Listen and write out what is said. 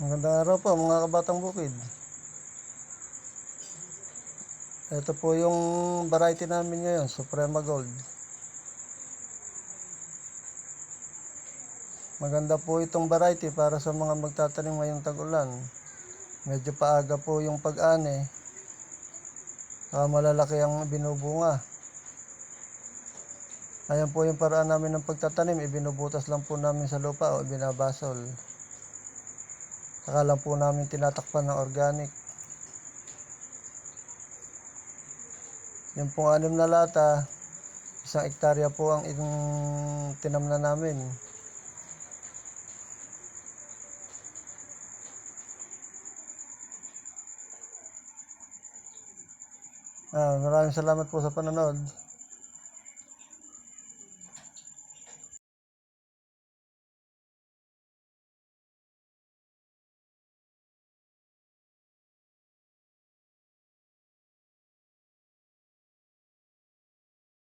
Magandang araw po mga kabatang bukid. Ito po yung variety namin ngayon, Suprema Gold. Maganda po itong variety para sa mga magtatanim ngayong tag-ulan. Medyo paaga po yung pag-ani. Saka malalaki ang binubunga. Ayan po yung paraan namin ng pagtatanim. Ibinubutas lang po namin sa lupa o binabasol. Saka lang po namin tinatakpan ng organic. Yung pong anim na lata, isang ektarya po ang itong tinamna namin. Ah, maraming salamat po sa panonood.